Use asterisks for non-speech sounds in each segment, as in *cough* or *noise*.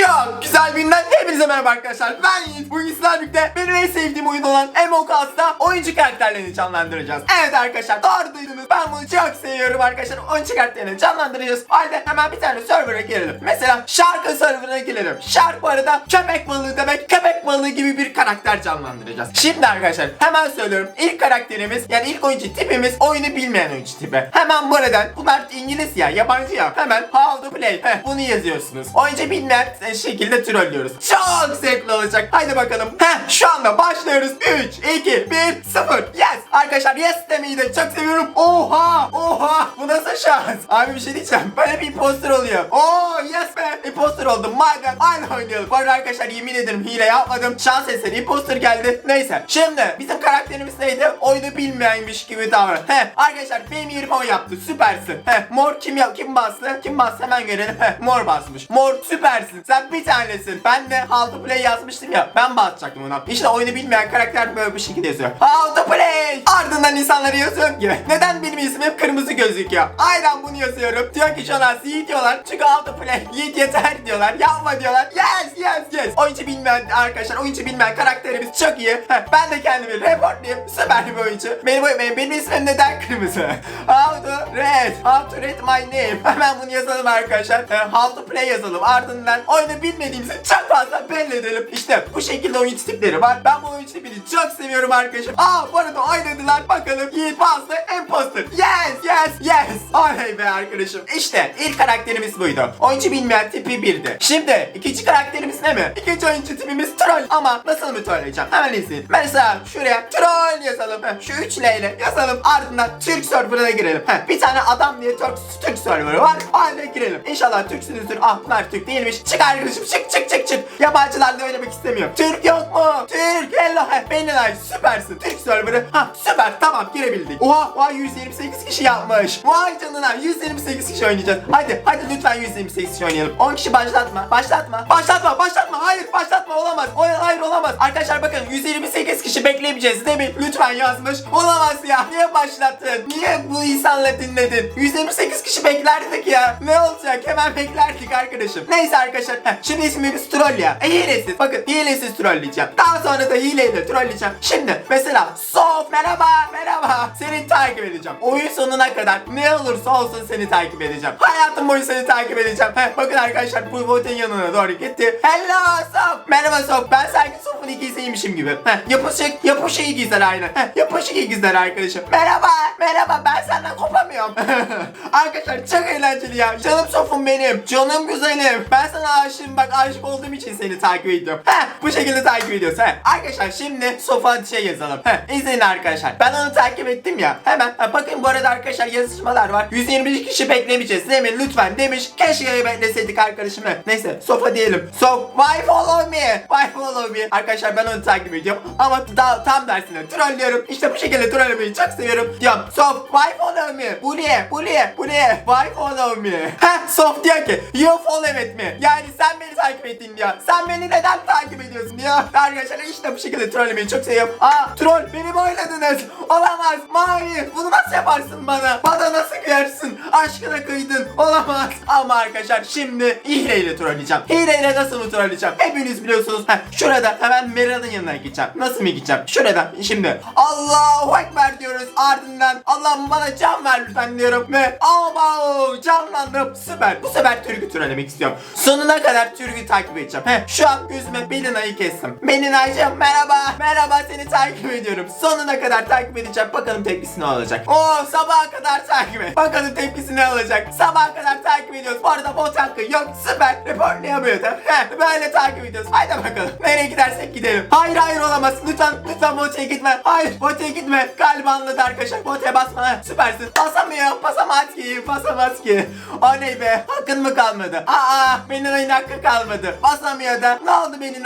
Çok güzel günden hepinize merhaba arkadaşlar. Ben Yiğit. Bugün sizlerle birlikte benim en sevdiğim oyun olan Among Us'ta oyuncu karakterlerini canlandıracağız. Evet arkadaşlar doğru duydunuz. Ben bunu çok seviyorum arkadaşlar. Oyuncu karakterlerini canlandıracağız. Haydi hemen bir tane server'a girelim. Mesela şarkı server'a girelim. Şark bu arada köpek balığı demek. Köpek balığı gibi bir karakter canlandıracağız. Şimdi arkadaşlar hemen söylüyorum. İlk karakterimiz yani ilk oyuncu tipimiz oyunu bilmeyen oyuncu tipi. Hemen buradan bunlar İngiliz ya yabancı ya. Hemen how to play. Heh, bunu yazıyorsunuz. Oyuncu bilmeyen şekilde trollüyoruz. Çok zevkli olacak. Haydi bakalım. Heh, şu anda başlıyoruz. 3, 2, 1, 0. Yes. Arkadaşlar yes demeyi de çok seviyorum. Oha. Oha. Bu nasıl şans? Abi bir şey diyeceğim. Böyle bir imposter oluyor. Oo yes be. Imposter oldum. Madem aynı oynayalım. Bu arada arkadaşlar yemin ederim hile yapmadım. Şans eseri imposter geldi. Neyse. Şimdi bizim karakterimiz neydi? Oyunu bilmeyenmiş gibi davran. He arkadaşlar benim yerime o yaptı. Süpersin. He mor kim ya kim bastı? Kim bastı hemen görelim. He mor basmış. Mor süpersin. Sen bir tanesin. Ben de how to play yazmıştım ya. Ben basacaktım ona. İşte oyunu bilmeyen karakter böyle bir şekilde yazıyor. How to play. Ardından insanları yazıyorum gibi. Neden benim ismim kırmızı gözüküyor? Aynen bunu yazıyorum. Diyor ki Jonas Yiğit diyorlar. Çünkü how to play. *laughs* Yiğit yeter diyorlar. Yapma diyorlar. Yes yes yes. Oyuncu bilmeyen arkadaşlar oyuncu bilmeyen karakterimiz çok iyi. Heh, ben de kendimi reportlayayım. Süper bir oyuncu. Benim, benim, benim ismim neden kırmızı? *laughs* How to read. How to read my name. Hemen bunu yazalım arkadaşlar. How to play yazalım. Ardından oyunu bilmediğimizi çok fazla belli edelim. İşte bu şekilde oyuncu tipleri var. Ben bu oyuncu tipini çok seviyorum arkadaşlar. Aa bu arada oynadılar. Bakalım Yiğit bastı. Imposter. Yes yes yes. Oley be arkadaşım. İşte ilk karakterimiz buydu. Oyuncu bilmeyen tipi birdi. Şimdi ikinci karakterimiz ne mi? İkinci oyuncu tipimiz troll. Ama nasıl mı trolleyeceğim? Hemen izleyin. Mesela şuraya troll yazalım. Şu 3 L ile yazalım. Ardından Türk serverına girelim. Heh, bir tane adam diye Türk, Türk serverı var. Hadi girelim. İnşallah Türksünüzdür. Ah bunlar Türk değilmiş. Çık arkadaşım çık çık çık çık. Yabancılarla oynamak istemiyorum. Türk yok mu? Türk. Hello. Beni like süpersin. Türk serverı. Ha süper tamam girebildik. Oha oha 128 kişi yapmış. Vay canına 128 kişi oynayacağız. Hadi hadi lütfen 128 kişi oynayalım. 10 kişi başlatma. Başlatma. Başlatma başlatma. Hayır başlatma olamaz. O, hayır olamaz. Arkadaşlar bakın 128 kişi bekleyemeyeceğiz değil mi? Lütfen yazmış. Olamaz ya. Niye başlattın? Niye bu insanla dinledin? 128 kişi beklerdik ya. Ne olacak? Hemen beklerdik arkadaşım. Neyse arkadaşlar. Şimdi ismimiz troll ya. E, hilesiz. Bakın hilesiz trolleyeceğim. Daha sonra da hileyle trolleyeceğim. Şimdi mesela Sof merhaba merhaba. Seni takip edeceğim. Oyun sonuna kadar ne olursa olsun seni takip edeceğim. Hayatım boyu seni takip edeceğim. Heh, bakın arkadaşlar bu botin yanına doğru gitti. Hello Sof. Merhaba Sof. Ben sanki Sof'un ikisiymişim gibi. Heh, yapışık yapışık ikizler aynı. Heh, yapışık ikizler arkadaşım. Merhaba merhaba ben senden kopamıyorum. *laughs* arkadaşlar çok eğlenceli ya. Canım Sof'um benim. Canım güzelim. Ben sana aşığım bak aşık olduğum için seni takip ediyorum. Heh, bu şekilde takip ediyoruz. Heh. Arkadaşlar şimdi Sof'a şey yazalım. Heh, izleyin arkadaşlar. Ben onu takip ettim ya. Hemen ha, bakın bu arada arkadaşlar yazışmalar var. 121 kişi beklemeyeceğiz değil mi? Lütfen demiş. Keşke bekleseydik arkadaşım. Heh, Neyse Sof'a diyelim. Sof why follow me? Why follow me? Arkadaşlar ben onu takip ediyorum. Ama daha tam dersine trollüyorum. İşte bu şekilde trollemeyi çok seviyorum. Diyorum Sof why follow me? Bu niye? Bu niye? Bu niye? Why follow me? Heh Sof diyor ki you follow me. Yani sen beni takip ettin diyor. Sen beni neden takip ediyorsun diyor. Arkadaşlar işte bu şekilde trollemeyi çok seviyorum. Aa troll beni mi oynadınız? Olamaz. Mavi bunu nasıl yaparsın bana? Bana nasıl kıyarsın? Aşkına kıydın. Olamaz. Ama arkadaşlar şimdi hileyle trolleyeceğim. Hileyle nasıl trolleyeceğim? Hepiniz biliyorsunuz. Heh, şurada hemen Meral'ın yanına gideceğim. Nasıl mı gideceğim? Şuradan şimdi Allahu Ekber diyoruz. Ardından Allah'ım bana can ver lütfen diyorum. Ve Abo canlandım. Süper. Bu sefer Türk'ü trollemek istiyorum. Sonuna kadar Türk'ü takip edeceğim. Heh, şu an gözüme Belina'yı kestim. Belina'cığım merhaba. Merhaba seni takip ediyorum. Sonuna kadar takip edeceğim. Bakalım tepkisi ne olacak. Oo sabaha kadar takip et. Bakalım tepkisi ne olacak. Sabaha kadar takip ediyoruz. Bu arada bot hakkı yok. Süper. Reportlayamıyor da. Heh, böyle takip ediyoruz. Haydi bakalım. Nereye gidersek gidelim. Hayır hayır olamaz. Lütfen lütfen botaya gitme. Hayır botaya gitme. Galiba anladı arkadaşlar. Botaya basma. Süpersin. Basamıyor. Basamaz ki. Basamaz ki. Oley be. Hakkın mı kalmadı? Aa benim ayın hakkı kalmadı. Basamıyor da. Ne oldu benim?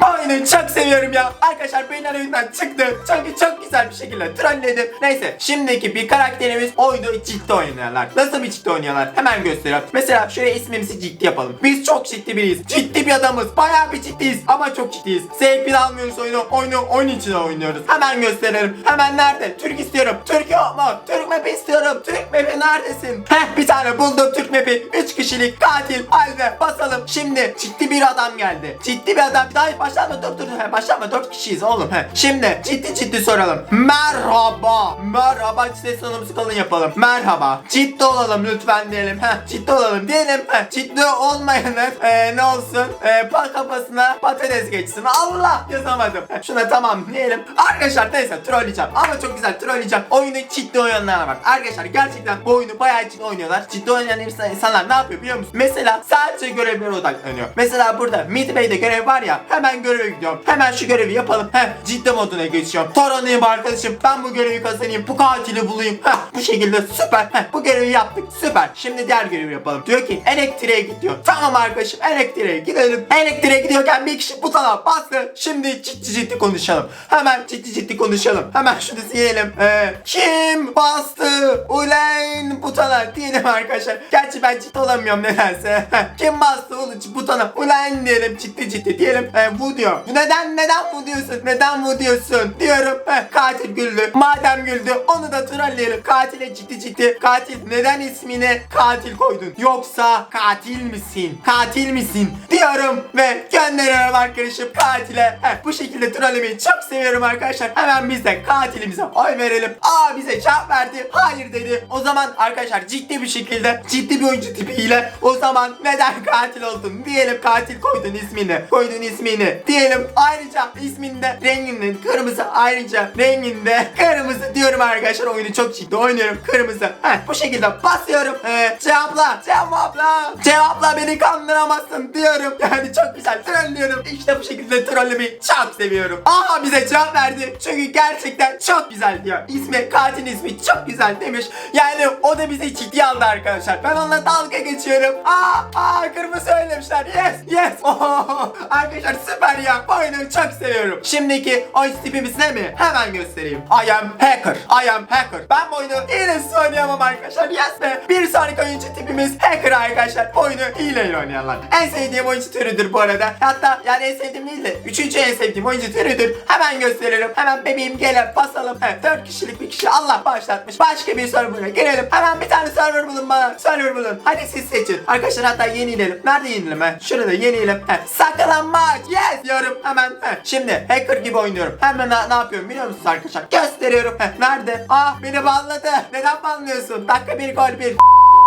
Bu oyunu çok seviyorum ya. Arkadaşlar benim oyundan çıktı. Çok çok güzel bir şekilde trolledim. Neyse şimdiki bir karakterimiz oyunu ciddi oynuyorlar. Nasıl bir ciddi oynuyorlar? Hemen gösteriyorum. Mesela şuraya ismimizi ciddi yapalım. Biz çok ciddi biriyiz. Ciddi bir adamız. Bayağı bir ciddiyiz. Ama çok ciddiyiz. Zevkini almıyoruz oyunu. Oyunu oyun için oynuyoruz. Hemen gösterelim. Hemen nerede? Türk istiyorum. Türk yok mu? Türk map'i istiyorum. Türk map'i neredesin? Heh bir tane buldum Türk map'i. 3 kişilik katil. Halde basalım. Şimdi. Ciddi bir adam geldi. Ciddi bir adam. Daha başlama dur dur. He, başlama dört kişiyiz oğlum. He. Şimdi ciddi ciddi soralım. Merhaba. Merhaba ses tonumuzu kalın yapalım. Merhaba. Ciddi olalım lütfen diyelim. Heh, ciddi olalım diyelim. Heh, ciddi olmayanın e, ne olsun? E, pa kafasına patates geçsin. Allah yazamadım. Heh, şuna tamam diyelim. Arkadaşlar neyse trolleyeceğim. Ama çok güzel trolleyeceğim. Oyunu ciddi oynayanlara bak. Arkadaşlar gerçekten bu oyunu bayağı ciddi oynuyorlar. Ciddi oynayan insan- insanlar ne yapıyor biliyor musun? Mesela sadece görevlere odaklanıyor. Mesela burada Mid Bay'de görev var ya. Hemen göreve gidiyorum. Hemen şu görevi yapalım. Heh, ciddi moduna geçiyorum. Toron'uyum arkadaşım. Ben bu görevi kazanayım. Bu katili bulayım. Heh, bu şekilde süper. Heh, bu görevi yaptık. Süper. Şimdi diğer görevi yapalım. Diyor ki elektriğe git diyor. Tamam arkadaşım elektriğe gidelim. Elektriğe gidiyorken bir kişi butona bastı. Şimdi ciddi ciddi konuşalım. Hemen ciddi ciddi konuşalım. Hemen şunu diyelim. Ee, kim bastı ulan butona diyelim arkadaşlar. Gerçi ben ciddi olamıyorum nedense. Kim bastı ulan butona ulan diyelim ciddi ciddi diyelim. Ee, bu diyor. Neden neden bu diyorsun? Neden bu diyorsun? Diyorum. Heh, katil güldü. Madem güldü onu da trolleyelim. Katile ciddi ciddi. Katil neden ismini katil koydun? Yoksa katil misin? Katil misin? Diyorum ve gönderiyorum arkadaşım katile. Heh, bu şekilde trollemeyi çok seviyorum arkadaşlar. Hemen biz de katilimize oy verelim. Aa bize cevap verdi. Hayır dedi. O zaman arkadaşlar ciddi bir şekilde ciddi bir oyuncu tipiyle o zaman neden katil oldun? Diyelim katil koydun ismini. Koydun ismini. Diyelim ayrıca isminde renginde kırmızı ayrıca renginde kırmızı diyorum arkadaşlar. Oyunu çok ciddi oynuyorum. Kırmızı. Heh, bu şekilde basıyorum. Ee, cevapla. Cevapla. Cevapla beni kandıramazsın diyorum. *laughs* Yani çok güzel trollüyorum. İşte bu şekilde trollemeyi çok seviyorum. Aa bize cevap verdi. Çünkü gerçekten çok güzel diyor. İsmi katil ismi çok güzel demiş. Yani o da bizi ciddiye aldı arkadaşlar. Ben onunla dalga geçiyorum. Aa, aa kırmızı söylemişler. Yes, yes. Oh, *laughs* arkadaşlar süper ya. Bu oyunu çok seviyorum. Şimdiki oyun tipimiz ne mi? Hemen göstereyim. I am hacker. I am hacker. Ben bu oyunu hilesiz oynayamam arkadaşlar. Yes be. Bir sonraki oyuncu tipimiz hacker arkadaşlar. Oyunu hileyle oynayanlar. En sevdiğim oyuncu türüdür bu arada. Hatta yani en sevdiğim değil de üçüncü en sevdiğim oyuncu türüdür. Hemen gösteririm. Hemen bebeğim gele basalım. Evet, dört kişilik bir kişi Allah başlatmış. Başka bir server'a girelim. Hemen bir tane server bulun bana. Server bulun. Hadi siz seçin. Arkadaşlar hatta yenilelim. Nerede yenilelim he? Şurada yenilelim. He. Saklanmaç. Yes diyorum hemen. He. Şimdi hacker gibi oynuyorum. Hemen ne, ne yapıyorum biliyor musunuz arkadaşlar? Gösteriyorum. He. Nerede? Ah beni banladı. Neden banlıyorsun? Dakika bir gol bir.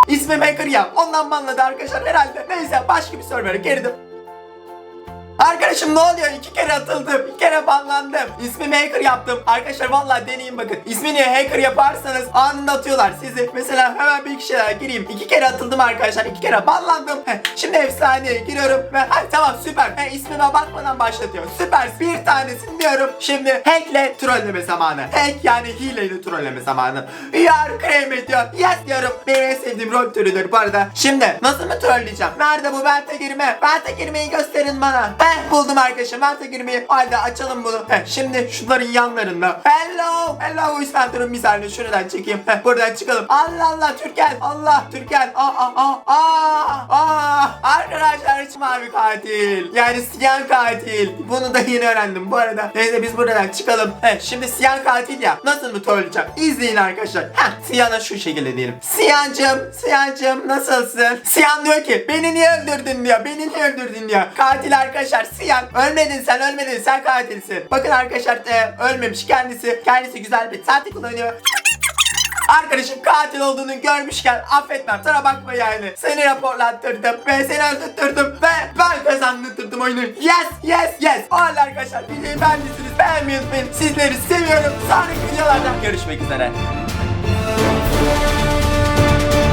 İsmim hacker ya. Ondan banladı arkadaşlar herhalde. Neyse başka bir server'a girdim. Arkadaşım ne oluyor? İki kere atıldım. Bir kere banlandım. İsmimi hacker yaptım. Arkadaşlar vallahi deneyin bakın. İsmini hacker yaparsanız anında atıyorlar sizi. Mesela hemen bir kişiye gireyim. İki kere atıldım arkadaşlar. İki kere banlandım. Şimdi efsaneye giriyorum ve ha, tamam süper. He, ismime bakmadan başlatıyor. Süper. Bir tanesini diyorum. Şimdi hackle trolleme zamanı. Hack yani hileyle trolleme zamanı. Yar krem diyor. Yes diyorum. Benim en sevdiğim rol türüdür bu arada. Şimdi nasıl mı trolleyeceğim? Nerede bu vente girme? Vente girmeyi gösterin bana. Heh buldum arkadaşım vente girmeyi. Haydi açalım bunu. Heh, şimdi şunların yanlarında. Hello. Hello Hüsnü bir saniye şuradan çekeyim. Heh, buradan çıkalım. Allah Allah Türkan. Allah Türkan. Aa aa aa aa aa. Arkadaşlar mavi katil. Yani siyah katil. Bunu da yeni öğrendim bu arada. Neyse biz buradan çıkalım. Heh, şimdi siyah katil ya. Nasıl mı trolleyeceğim? İzleyin arkadaşlar. Heh, siyahına şu şekilde diyelim. Siyancım, Siyancım nasılsın? Siyan diyor ki beni niye öldürdün diyor. Beni niye öldürdün diyor. Katil arkadaşlar Siyan. Ölmedin sen ölmedin sen katilsin. Bakın arkadaşlar e, ölmemiş kendisi. Kendisi güzel bir taktik kullanıyor. Arkadaşım katil olduğunu görmüşken affetmem. Sana bakma yani. Seni raporlattırdım ve seni öldürttürdüm ve ben kazandırdım oyunu. Yes, yes, yes. O halde arkadaşlar videoyu beğendiyseniz beğenmeyi unutmayın. Sizleri seviyorum. Sonraki videolarda görüşmek üzere.